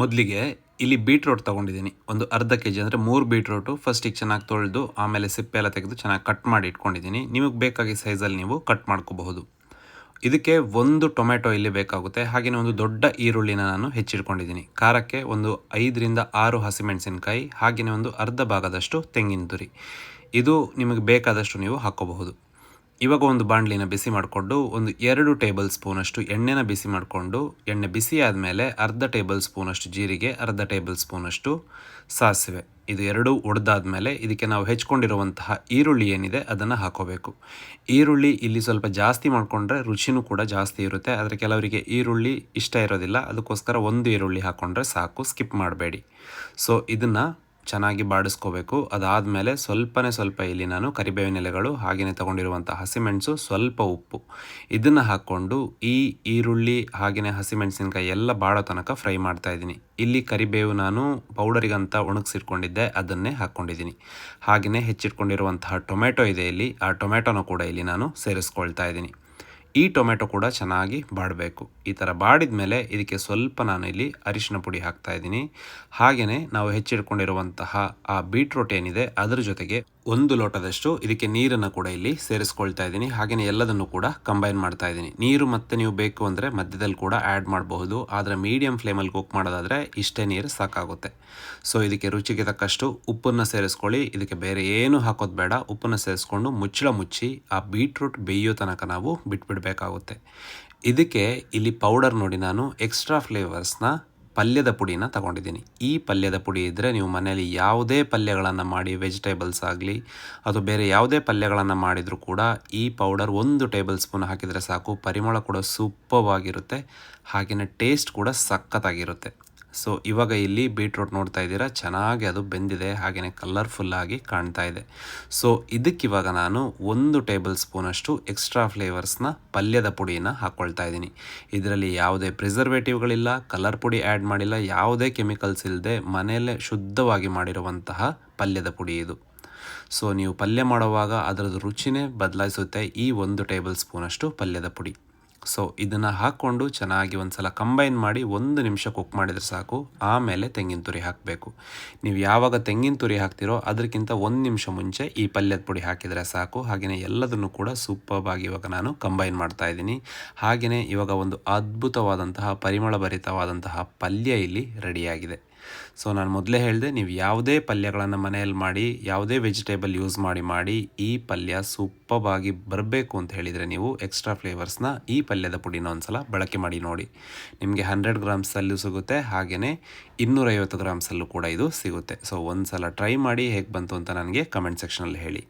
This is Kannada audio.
ಮೊದಲಿಗೆ ಇಲ್ಲಿ ಬೀಟ್ರೋಟ್ ತೊಗೊಂಡಿದ್ದೀನಿ. ಒಂದು ಅರ್ಧ ಕೆ ಜಿ ಅಂದರೆ ಮೂರು ಬೀಟ್ರೋಟು ಫಸ್ಟಿಗೆ ಚೆನ್ನಾಗಿ ತೊಳೆದು, ಆಮೇಲೆ ಸಿಪ್ಪೆ ಎಲ್ಲ ತೆಗೆದು ಚೆನ್ನಾಗಿ ಕಟ್ ಮಾಡಿ ಇಟ್ಕೊಂಡಿದ್ದೀನಿ. ನಿಮಗೆ ಬೇಕಾಗಿ ಸೈಜಲ್ಲಿ ನೀವು ಕಟ್ ಮಾಡ್ಕೋಬಹುದು. ಇದಕ್ಕೆ ಒಂದು ಟೊಮೆಟೊ ಇಲ್ಲಿ ಬೇಕಾಗುತ್ತೆ. ಹಾಗೆಯೇ ಒಂದು ದೊಡ್ಡ ಈರುಳ್ಳಿನ ನಾನು ಹೆಚ್ಚಿಟ್ಕೊಂಡಿದ್ದೀನಿ. ಖಾರಕ್ಕೆ ಒಂದು ಐದರಿಂದ ಆರು ಹಸಿಮೆಣಸಿನಕಾಯಿ ಹಾಗೆಯೇ ಒಂದು ಅರ್ಧ ಭಾಗದಷ್ಟು ತೆಂಗಿನ ತುರಿ. ಇದು ನಿಮಗೆ ಬೇಕಾದಷ್ಟು ನೀವು ಹಾಕ್ಕೋಬಹುದು ಇವಾಗ ಒಂದು ಬಾಣಲಿನ ಬಿಸಿ ಮಾಡಿಕೊಂಡು ಒಂದು ಎರಡು ಟೇಬಲ್ ಸ್ಪೂನಷ್ಟು ಎಣ್ಣೆನ ಬಿಸಿ ಮಾಡಿಕೊಂಡು, ಎಣ್ಣೆ ಬಿಸಿ ಆದಮೇಲೆ ಅರ್ಧ ಟೇಬಲ್ ಸ್ಪೂನಷ್ಟು ಜೀರಿಗೆ, ಅರ್ಧ ಟೇಬಲ್ ಸ್ಪೂನಷ್ಟು ಸಾಸಿವೆ. ಇದು ಎರಡೂ ಒಡೆದಾದ್ಮೇಲೆ ಇದಕ್ಕೆ ನಾವು ಹೆಚ್ಕೊಂಡಿರುವಂತಹ ಈರುಳ್ಳಿ ಏನಿದೆ ಅದನ್ನು ಹಾಕೋಬೇಕು. ಈರುಳ್ಳಿ ಇಲ್ಲಿ ಸ್ವಲ್ಪ ಜಾಸ್ತಿ ಮಾಡಿಕೊಂಡ್ರೆ ರುಚಿನೂ ಕೂಡ ಜಾಸ್ತಿ ಇರುತ್ತೆ. ಆದರೆ ಕೆಲವರಿಗೆ ಈರುಳ್ಳಿ ಇಷ್ಟ ಇರೋದಿಲ್ಲ. ಅದಕ್ಕೋಸ್ಕರ ಒಂದು ಈರುಳ್ಳಿ ಹಾಕ್ಕೊಂಡ್ರೆ ಸಾಕು. ಸ್ಕಿಪ್ ಮಾಡಬೇಡಿ. ಸೊ ಇದನ್ನು ಚೆನ್ನಾಗಿ ಬಾಡಿಸ್ಕೋಬೇಕು. ಅದಾದಮೇಲೆ ಸ್ವಲ್ಪನೇ ಸ್ವಲ್ಪ ಇಲ್ಲಿ ನಾನು ಕರಿಬೇವಿನ ಎಲೆಗಳು ಹಾಗೆಯೇ ತೊಗೊಂಡಿರುವಂಥ ಹಸಿಮೆಣಸು, ಸ್ವಲ್ಪ ಉಪ್ಪು. ಇದನ್ನು ಹಾಕ್ಕೊಂಡು ಈ ಈರುಳ್ಳಿ ಹಾಗೆಯೇ ಹಸಿಮೆಣಸಿನಕಾಯಿ ಎಲ್ಲ ಬಾಡೋ ತನಕ ಫ್ರೈ ಮಾಡ್ತಾ ಇದ್ದೀನಿ. ಇಲ್ಲಿ ಕರಿಬೇವು ನಾನು ಪೌಡರಿಗಂತ ಒಣಗಿಸಿಟ್ಕೊಂಡಿದ್ದೆ, ಅದನ್ನೇ ಹಾಕ್ಕೊಂಡಿದ್ದೀನಿ. ಹಾಗೆಯೇ ಹೆಚ್ಚಿಟ್ಕೊಂಡಿರುವಂತಹ ಟೊಮೆಟೊ ಇದೆ ಇಲ್ಲಿ, ಆ ಟೊಮೆಟೊನ ಕೂಡ ಇಲ್ಲಿ ನಾನು ಸೇರಿಸ್ಕೊಳ್ತಾ ಇದ್ದೀನಿ. ಈ ಟೊಮೆಟೊ ಕೂಡ ಚೆನ್ನಾಗಿ ಬಾಡಬೇಕು. ಈ ಥರ ಬಾಡಿದ ಮೇಲೆ ಇದಕ್ಕೆ ಸ್ವಲ್ಪ ನಾನು ಇಲ್ಲಿ ಅರಿಶಿನ ಪುಡಿ ಹಾಕ್ತಾ ಇದ್ದೀನಿ. ಹಾಗೆಯೇ ನಾವು ಹೆಚ್ಚಿಟ್ಕೊಂಡಿರುವಂತಹ ಆ ಬೀಟ್ರೂಟ್ ಏನಿದೆ, ಅದರ ಜೊತೆಗೆ ಒಂದು ಲೋಟದಷ್ಟು ಇದಕ್ಕೆ ನೀರನ್ನು ಕೂಡ ಇಲ್ಲಿ ಸೇರಿಸ್ಕೊಳ್ತಾ ಇದ್ದೀನಿ. ಹಾಗೆಯೇ ಎಲ್ಲದನ್ನು ಕೂಡ ಕಂಬೈನ್ ಮಾಡ್ತಾ ಇದ್ದೀನಿ. ನೀರು ಮತ್ತೆ ನೀವು ಬೇಕು ಅಂದರೆ ಮಧ್ಯದಲ್ಲಿ ಕೂಡ ಆ್ಯಡ್ ಮಾಡಬಹುದು. ಆದರೆ ಮೀಡಿಯಂ ಫ್ಲೇಮಲ್ಲಿ ಕುಕ್ ಮಾಡೋದಾದರೆ ಇಷ್ಟೇ ನೀರು ಸಾಕಾಗುತ್ತೆ. ಸೊ, ಇದಕ್ಕೆ ರುಚಿಗೆ ತಕ್ಕಷ್ಟು ಉಪ್ಪನ್ನು ಸೇರಿಸ್ಕೊಳ್ಳಿ. ಇದಕ್ಕೆ ಬೇರೆ ಏನು ಹಾಕೋದು ಬೇಡ. ಉಪ್ಪನ್ನು ಸೇರಿಸ್ಕೊಂಡು ಮುಚ್ಚಳ ಮುಚ್ಚಿ ಆ ಬೀಟ್ರೂಟ್ ಬೇಯೋ ತನಕ ನಾವು ಬಿಟ್ಬಿಡಬೇಕಾಗುತ್ತೆ ಇದಕ್ಕೆ ಇಲ್ಲಿ ಪೌಡರ್ ನೋಡಿ ನಾನು ಎಕ್ಸ್ಟ್ರಾ ಫ್ಲೇವರ್ಸ್ನ ಪಲ್ಯದ ಪುಡಿನ ತಗೊಂಡಿದ್ದೀನಿ. ಈ ಪಲ್ಯದ ಪುಡಿ ಇದ್ದರೆ ನೀವು ಮನೆಯಲ್ಲಿ ಯಾವುದೇ ಪಲ್ಯಗಳನ್ನು ಮಾಡಿ ವೆಜಿಟೇಬಲ್ಸ್ ಆಗಲಿ ಅಥವಾ ಬೇರೆ ಯಾವುದೇ ಪಲ್ಯಗಳನ್ನು ಮಾಡಿದರೂ ಕೂಡ ಈ ಪೌಡರ್ ಒಂದು ಟೇಬಲ್ ಸ್ಪೂನ್ ಹಾಕಿದರೆ ಸಾಕು. ಪರಿಮಳ ಕೂಡ ಸೂಪವಾಗಿರುತ್ತೆ ಹಾಗೆಯೇ ಟೇಸ್ಟ್ ಕೂಡ ಸಖತ್ತಾಗಿರುತ್ತೆ. ಸೊ ಇವಾಗ ಇಲ್ಲಿ ಬೀಟ್ರೂಟ್ ನೋಡ್ತಾ ಇದ್ದೀರಾ? ಚೆನ್ನಾಗಿ ಅದು ಬೆಂದಿದೆ ಹಾಗೆಯೇ ಕಲರ್ಫುಲ್ಲಾಗಿ ಕಾಣ್ತಾ ಇದೆ. ಸೊ ಇದಕ್ಕಿವಾಗ ನಾನು ಒಂದು ಟೇಬಲ್ ಸ್ಪೂನಷ್ಟು ಎಕ್ಸ್ಟ್ರಾ ಫ್ಲೇವರ್ಸ್ನ ಪಲ್ಯದ ಪುಡಿಯನ್ನು ಹಾಕ್ಕೊಳ್ತಾ ಇದ್ದೀನಿ. ಇದರಲ್ಲಿ ಯಾವುದೇ ಪ್ರಿಸರ್ವೇಟಿವ್ಗಳಿಲ್ಲ ಕಲರ್ ಪುಡಿ ಆ್ಯಡ್ ಮಾಡಿಲ್ಲ, ಯಾವುದೇ ಕೆಮಿಕಲ್ಸ್ ಇಲ್ಲದೆ ಮನೆಯಲ್ಲೇ ಶುದ್ಧವಾಗಿ ಮಾಡಿರುವಂತಹ ಪಲ್ಯದ ಪುಡಿ ಇದು. ಸೊ ನೀವು ಪಲ್ಯ ಮಾಡುವಾಗ ಅದರದ್ದು ರುಚಿನೇ ಬದಲಾಯಿಸುತ್ತೆ ಈ ಒಂದು ಟೇಬಲ್ ಸ್ಪೂನಷ್ಟು ಪಲ್ಯದ ಪುಡಿ. ಸೊ ಇದನ್ನು ಹಾಕ್ಕೊಂಡು ಚೆನ್ನಾಗಿ ಒಂದು ಸಲ ಕಂಬೈನ್ ಮಾಡಿ ಒಂದು ನಿಮಿಷ ಕುಕ್ ಮಾಡಿದರೆ ಸಾಕು. ಆಮೇಲೆ ತೆಂಗಿನ ತುರಿ ಹಾಕಬೇಕು. ನೀವು ಯಾವಾಗ ತೆಂಗಿನ ತುರಿ ಹಾಕ್ತಿರೋ ಅದಕ್ಕಿಂತ ಒಂದು ನಿಮಿಷ ಮುಂಚೆ ಈ ಪಲ್ಯದ ಪುಡಿ ಹಾಕಿದರೆ ಸಾಕು. ಹಾಗೆಯೇ ಎಲ್ಲದನ್ನು ಕೂಡ ಸೂಪರ್ಬಾಗಿ ಇವಾಗ ನಾನು ಕಂಬೈನ್ ಮಾಡ್ತಾ ಇದ್ದೀನಿ. ಹಾಗೆಯೇ ಇವಾಗ ಒಂದು ಅದ್ಭುತವಾದಂತಹ, ಪರಿಮಳಭರಿತವಾದಂತಹ ಪಲ್ಯ ಇಲ್ಲಿ ರೆಡಿಯಾಗಿದೆ ಸೊ ನಾನು ಮೊದಲೇ ಹೇಳಿದೆ, ನೀವು ಯಾವುದೇ ಪಲ್ಯಗಳನ್ನು ಮನೆಯಲ್ಲಿ ಮಾಡಿ, ಯಾವುದೇ ವೆಜಿಟೇಬಲ್ ಯೂಸ್ ಮಾಡಿ ಮಾಡಿ ಈ ಪಲ್ಯ ಸೂಪರ್ಬಾಗಿ ಬರಬೇಕು ಅಂತ ಹೇಳಿದರೆ ನೀವು ಎಕ್ಸ್ಟ್ರಾ ಫ್ಲೇವರ್ಸ್ನ ಈ ಪಲ್ಯದ ಪುಡಿನ ಒಂದ್ಸಲ ಬಳಕೆ ಮಾಡಿ ನೋಡಿ. ನಿಮಗೆ ಹಂಡ್ರೆಡ್ ಗ್ರಾಮ್ಸಲ್ಲೂ ಸಿಗುತ್ತೆ ಹಾಗೆಯೇ ಇನ್ನೂರೈವತ್ತು ಗ್ರಾಮ್ಸಲ್ಲೂ ಕೂಡ ಇದು ಸಿಗುತ್ತೆ. ಸೊ ಒಂದು ಸಲ ಟ್ರೈ ಮಾಡಿ ಹೇಗೆ ಬಂತು ಅಂತ ನನಗೆ ಕಮೆಂಟ್ ಸೆಕ್ಷನಲ್ಲಿ ಹೇಳಿ.